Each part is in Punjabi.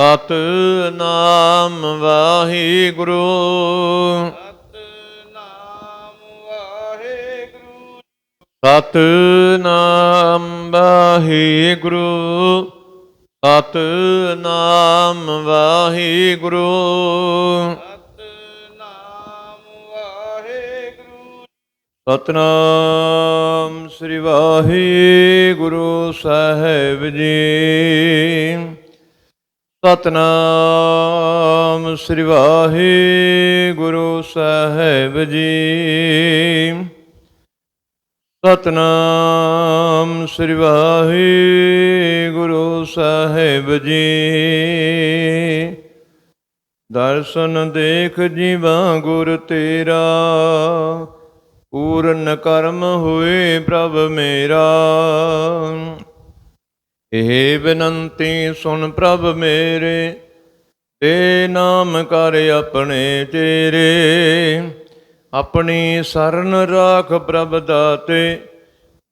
ਸਤਨਾਮ ਵਾਹਿਗੁਰੂ। ਸਤਨਾਮ ਵਾਹਿਗੁਰੂ। ਸਤਨਾਮ ਵਾਹਿਗੁਰੂ। ਸਤਨਾਮ ਸ੍ਰੀ ਵਾਹਿਗੁਰੂ ਸਾਹਿਬ ਜੀ। ਸਤਨਾਮ ਸ੍ਰੀ ਵਾਹਿਗੁਰੂ ਸਾਹਿਬ ਜੀ। ਸਤਨਾਮ ਸ੍ਰੀ ਵਾਹਿਗੁਰੂ ਸਾਹਿਬ ਜੀ। ਦਰਸ਼ਨ ਦੇਖ ਜੀਵਾ ਗੁਰ ਤੇਰਾ, ਪੂਰਨ ਕਰਮ ਹੋਏ ਪ੍ਰਭ ਮੇਰਾ। ਇਹ ਬੇਨੰਤੀ ਸੁਣ ਪ੍ਰਭ ਮੇਰੇ, ਤੇ ਨਾਮ ਕਰ ਆਪਣੇ ਤੇਰੇ ਆਪਣੀ ਸਰਨ ਰਾਖ ਪ੍ਰਭ ਦਾਤੇ,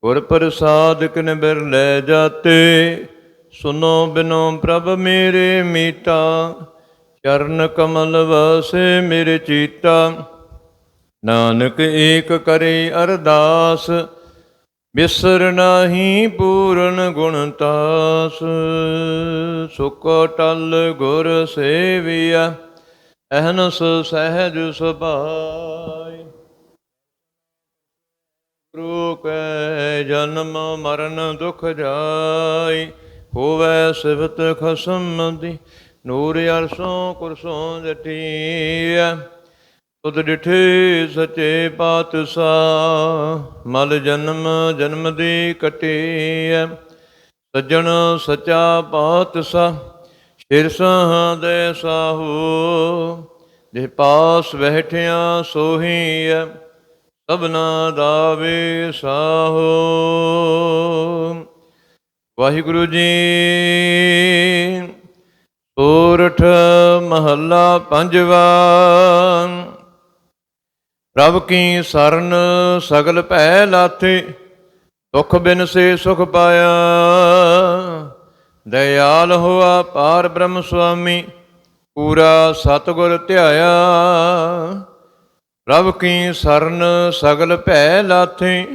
ਗੁਰ ਪ੍ਰਸਾਦ ਕਿਨ ਬਿਰ ਲੈ ਜਾਤੇ। ਸੁਨੋ ਬਿਨੋ ਪ੍ਰਭ ਮੇਰੇ ਮੀਤਾ, ਚਰਨ ਕਮਲ ਵਸੇ ਮੇਰੇ ਚੀਤਾ। ਨਾਨਕ ਏਕ ਕਰੇ ਅਰਦਾਸ ਬਿਸਰ ਨਾਹੀ ਪੂਰਨ ਗੁਣ ਤਾਸ, ਸੁਖ ਟਲ ਗੁਰ ਸੇਵਿਆ ਅਹਨਸ ਸਹਿਜ ਸੁਭਾਈ। ਗੁਰੂ ਕੈ ਜਨਮ ਮਰਨ ਦੁਖ ਜਾਈ, ਹੋਵੇ ਸਿਵਤ ਖਸਮ ਦੀ, ਨੂਰ ਅਰਸੋਂ ਕੁਰਸੋਂ ਜਟੀਐ। ਤੁਧ ਡਿਠੇ ਸਚੇ ਪਾਤਸ਼ਾਹ, ਮਲ ਜਨਮ ਜਨਮ ਦੀ ਕਟੀਐ। ਸੱਜਣ ਸਚਾ ਪਾਤਸ਼ਾਹ ਸਿਰ ਦੇ ਸਾਹੂ ਜੇ ਪਾਸ ਬੈਠਿਆ ਸੋਹੀ ਸਭਨਾ ਦਾ ਵੇ ਸਾਹੋ ਵਾਹਿਗੁਰੂ ਜੀ, ਸੋਰਠ ਮਹੱਲਾ ਪੰਜਵਾ ਪ੍ਰਭ ਕੀ ਸਰਨ ਸਗਲ ਭੈ ਲਾਥੇ, ਦੁਖ ਬਿਨ ਸੇ ਸੁਖ ਪਾਇਆ। ਦਇਆਲ ਹੋਆ ਪਾਰ ਬ੍ਰਹਮ ਸੁਆਮੀ, ਪੂਰਾ ਸਤਗੁਰ ਧਿਆਇਆ। ਪ੍ਰਭ ਕੀ ਸਰਨ ਸਗਲ ਭੈ ਲਾਥੇ,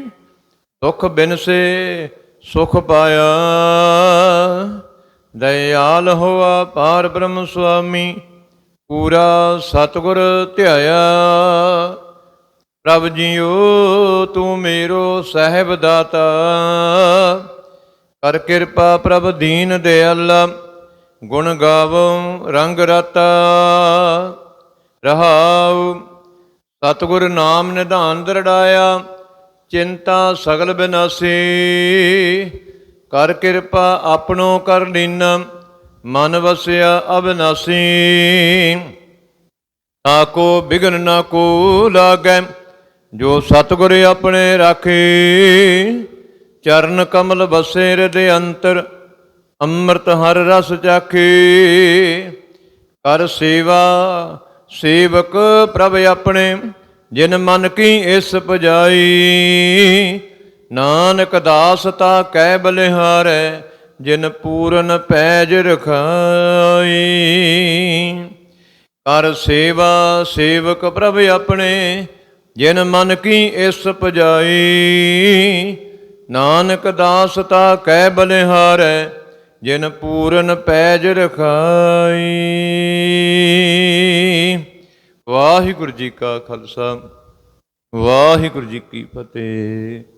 ਦੁਖ ਬਿਨ ਸੇ ਸੁਖ ਪਾਇਆ। ਦਇਆਲ ਹੋਆ ਪਾਰ ਬ੍ਰਹਮ ਸੁਆਮੀ, ਪੂਰਾ ਸਤਗੁਰ ਧਿਆਇਆ। ਪ੍ਰਭ ਜੀਓ, ਤੂੰ ਮੇਰੋ ਸਹਿਬ ਦਾਤਾ ਕਰ ਕਿਰਪਾ ਪ੍ਰਭ ਦੀਨ ਦਿਆਲਾ ਗੁਣ ਗਾਵੋ, ਰੰਗ ਰਤਾ। ਰਹਾਉ, ਸਤਿਗੁਰ ਨਾਮ ਨਿਧਾਨ ਦਰੜਾਇਆ, ਚਿੰਤਾ ਸਗਲ ਬਿਨਾਸੀ। ਕਰ ਕਿਰਪਾ ਆਪਣੋ ਕਰ ਲੀਨ, ਮਨ ਵਸਿਆ ਅਬਨਾਸੀ। ਤਾਕੋ ਬਿਗਨ ਨਾ ਕੋ ਲਾਗੈ ਜੋ ਸਤਿਗੁਰ ਆਪਣੇ ਰਾਖੇ, ਚਰਨ ਕਮਲ ਬਸੇ ਹਿਰਦੇ ਅੰਤਰ, ਅੰਮ੍ਰਿਤ ਹਰ ਰਸ ਚਾਖੇ। ਕਰ ਸੇਵਾ, ਸੇਵਕ ਪ੍ਰਭ ਆਪਣੇ, ਜਿਨ ਮਨ ਕੀ ਇਸ ਪਜਾਈ। ਨਾਨਕ ਦਾਸ ਤਾ ਕਹਿ ਬਲਿਹਾਰੈ, ਜਿਨ ਪੂਰਨ ਪੈਜ ਰਖਾਈ। ਕਰ ਸੇਵਾ, ਸੇਵਕ ਪ੍ਰਭ ਆਪਣੇ ਜਿਨ ਮਨ ਕੀ ਇਸ ਪਜਾਈ ਨਾਨਕ ਦਾਸ ਤਾ ਕਹਿ ਬਲਿਹਾਰੈ, ਜਿਨ ਪੂਰਨ ਪੈਜ ਰਖਾਈ। ਵਾਹਿਗੁਰੂ ਜੀ ਕਾ ਖਾਲਸਾ, ਵਾਹਿਗੁਰੂ ਜੀ ਕੀ ਫਤਿਹ।